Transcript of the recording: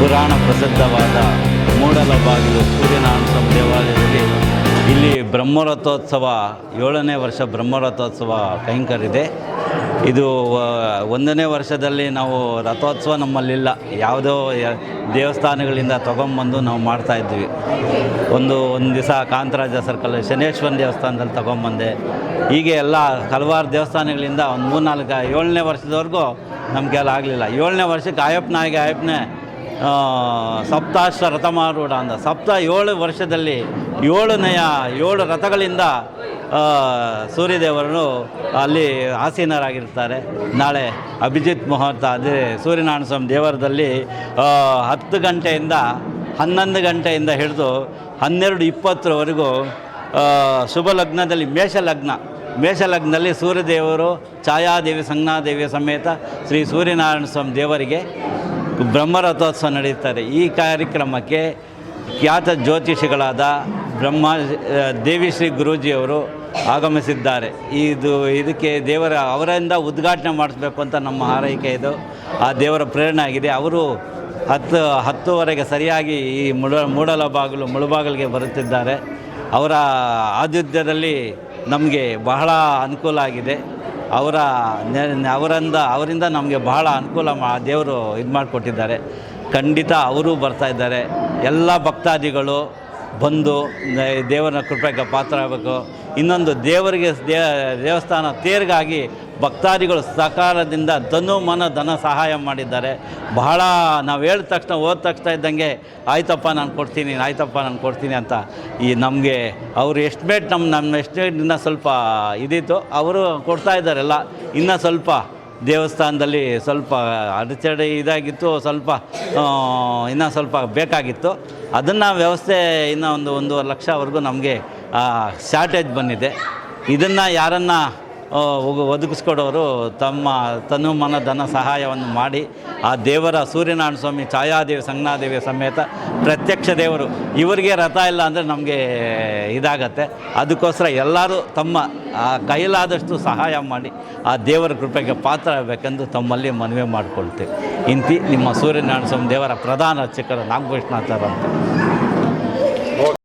ಪುರಾಣ ಪ್ರಸಿದ್ಧವಾದ ಮೂಡಲಬಾಗಿಲು ಸೂರ್ಯನಾರಾಯಣ ದೇವಾಲಯದಲ್ಲಿ ಇಲ್ಲಿ ಬ್ರಹ್ಮರಥೋತ್ಸವ, ಏಳನೇ ವರ್ಷ ಬ್ರಹ್ಮರಥೋತ್ಸವ ಕೈಂಕರಿದೆ ಇದು. ಒಂದನೇ ವರ್ಷದಲ್ಲಿ ನಾವು ರಥೋತ್ಸವ ನಮ್ಮಲ್ಲಿಲ್ಲ. ಯಾವುದೋ ದೇವಸ್ಥಾನಗಳಿಂದ ತೊಗೊಂಬಂದು ನಾವು ಮಾಡ್ತಾ ಇದ್ವಿ. ಒಂದು ಒಂದು ದಿವಸ ಕಾಂತರಾಜ ಸರ್ಕಲ್ ಶನೇಶ್ವರ ದೇವಸ್ಥಾನದಲ್ಲಿ ತೊಗೊಂಬಂದೆ. ಹೀಗೆ ಎಲ್ಲ ಹಲವಾರು ದೇವಸ್ಥಾನಗಳಿಂದ ಒಂದು ಮೂರ್ನಾಲ್ಕು, ಏಳನೇ ವರ್ಷದವರೆಗೂ ನಮಗೆಲ್ಲ ಆಗಲಿಲ್ಲ. ಏಳನೇ ವರ್ಷಕ್ಕೆ ಆಯಪ್ಪನಾಗಿ ಆಯಪ್ಪನೇ ಆ, ಸಪ್ತಾಶ್ವ ರಥಮಾರೂಢ ಅಂದ. ಸಪ್ತ ಏಳು ವರ್ಷದಲ್ಲಿ ಏಳನೆಯ ಏಳು ರಥಗಳಿಂದ ಸೂರ್ಯದೇವರನ್ನು ಸೂರ್ಯದೇವರು ಅಲ್ಲಿ ಆಸೀನರಾಗಿರ್ತಾರೆ. ನಾಳೆ ಅಭಿಜಿತ್ ಮುಹೂರ್ತ ಅದೇ ಸೂರ್ಯನಾರಾಯಣ ಸ್ವಾಮಿ ದೇವರದಲ್ಲಿ ಹತ್ತು ಗಂಟೆಯಿಂದ ಹನ್ನೊಂದು ಗಂಟೆಯಿಂದ ಹಿಡಿದು ಹನ್ನೆರಡು ಇಪ್ಪತ್ತರವರೆಗೂ ಶುಭ ಲಗ್ನದಲ್ಲಿ ಮೇಷ ಲಗ್ನ ಮೇಷ ಲಗ್ನದಲ್ಲಿ ಸೂರ್ಯದೇವರು ಛಾಯಾದೇವಿ ಸಂಜ್ಞಾದೇವಿಯ ಸಮೇತ ಶ್ರೀ ಸೂರ್ಯನಾರಾಯಣ ಸ್ವಾಮಿ ದೇವರಿಗೆ ಬ್ರಹ್ಮರಥೋತ್ಸವ ನಡೆಯುತ್ತಾರೆ. ಈ ಕಾರ್ಯಕ್ರಮಕ್ಕೆ ಖ್ಯಾತ ಜ್ಯೋತಿಷಿಗಳಾದ ಬ್ರಹ್ಮ ದೇವಿ ಶ್ರೀ ಗುರೂಜಿಯವರು ಆಗಮಿಸಿದ್ದಾರೆ. ಇದು, ಇದಕ್ಕೆ ದೇವರ, ಅವರಿಂದ ಉದ್ಘಾಟನೆ ಮಾಡಿಸ್ಬೇಕು ಅಂತ ನಮ್ಮ ಹಾರೈಕೆ ಇದು. ಆ ದೇವರ ಪ್ರೇರಣೆ ಆಗಿದೆ. ಅವರು ಹತ್ತು, ಹತ್ತುವರೆಗೆ ಸರಿಯಾಗಿ ಈ ಮುಡ ಮೂಡಲ ಬಾಗಿಲು, ಮುಳುಬಾಗಿಲಿಗೆ ಬರುತ್ತಿದ್ದಾರೆ. ಅವರ ಆತಿಥ್ಯದಲ್ಲಿ ನಮಗೆ ಬಹಳ ಅನುಕೂಲ ಆಗಿದೆ. ಅವರ ಅವರಿಂದ ಅವರಿಂದ ನಮಗೆ ಬಹಳ ಅನುಕೂಲ ಮಾ, ದೇವರು ಇದು ಮಾಡಿಕೊಟ್ಟಿದ್ದಾರೆ. ಖಂಡಿತ ಅವರು ಬರ್ತಾ ಇದ್ದಾರೆ. ಎಲ್ಲ ಭಕ್ತಾದಿಗಳು ಬಂದು ದೇವರ ಕೃಪೆಗೆ ಪಾತ್ರ ಆಗಬೇಕು. ಇನ್ನೊಂದು ದೇವರಿಗೆ ದೇವಸ್ಥಾನ ತೇರ್ಗಾಗಿ ಭಕ್ತಾದಿಗಳು ಸಕಾಲದಿಂದ ಧನು, ಮನ, ಧನ ಸಹಾಯ ಮಾಡಿದ್ದಾರೆ. ಬಹಳ ನಾವು ಹೇಳಿದ ತಕ್ಷಣ ಹೋದ ತಕ್ಷಣ ಇದ್ದಂಗೆ, ಆಯ್ತಪ್ಪ, ನಾನು ಕೊಡ್ತೀನಿ, ಆಯ್ತಪ್ಪ, ನಾನು ಕೊಡ್ತೀನಿ ಅಂತ ಈ ನಮಗೆ ಅವರು ಎಸ್ಟಿಮೇಟ್ ನಮ್ಮ ನಮ್ಮ ಎಸ್ಟಿಮೇಟಿಂದ ಸ್ವಲ್ಪ ಇದಿತ್ತು. ಅವರು ಕೊಡ್ತಾ ಇದ್ದಾರೆಲ್ಲ ಇನ್ನೂ ಸ್ವಲ್ಪ ದೇವಸ್ಥಾನದಲ್ಲಿ ಸ್ವಲ್ಪ ಅಡಚಣೆ ಇದಾಗಿತ್ತು, ಸ್ವಲ್ಪ ಇನ್ನೂ ಸ್ವಲ್ಪ ಬೇಕಾಗಿತ್ತು. ಅದನ್ನು ವ್ಯವಸ್ಥೆ ಇನ್ನೂ ಒಂದು ಒಂದೂವರೆ ಲಕ್ಷವರೆಗೂ ನಮಗೆ ಶಾರ್ಟೇಜ್ ಬಂದಿದೆ. ಇದನ್ನು ಯಾರನ್ನು ಒದಗಿಸ್ಕೊಡೋರು ತಮ್ಮ ತನು ಮನ ಧನ ಸಹಾಯವನ್ನು ಮಾಡಿ, ಆ ದೇವರ ಸೂರ್ಯನಾರಾಯಣ ಸ್ವಾಮಿ ಛಾಯಾದೇವಿ ಸಂಗನಾದೇವಿ ಸಮೇತ ಪ್ರತ್ಯಕ್ಷ ದೇವರು. ಇವರಿಗೆ ರಥ ಇಲ್ಲ ಅಂದರೆ ನಮಗೆ ಇದಾಗತ್ತೆ. ಅದಕ್ಕೋಸ್ಕರ ಎಲ್ಲರೂ ತಮ್ಮ ಕೈಲಾದಷ್ಟು ಸಹಾಯ ಮಾಡಿ, ಆ ದೇವರ ಕೃಪೆಗೆ ಪಾತ್ರ ಆಗಬೇಕೆಂದು ತಮ್ಮಲ್ಲಿ ಮನವಿ ಮಾಡಿಕೊಳ್ತೇವೆ. ಇಂತಿ ನಿಮ್ಮ ಸೂರ್ಯನಾರಾಯಣ ಸ್ವಾಮಿ ದೇವರ ಪ್ರಧಾನ ಅರ್ಚಕರು ನಾಗಭೂಷಣಾಚಾರ ಅಂತ.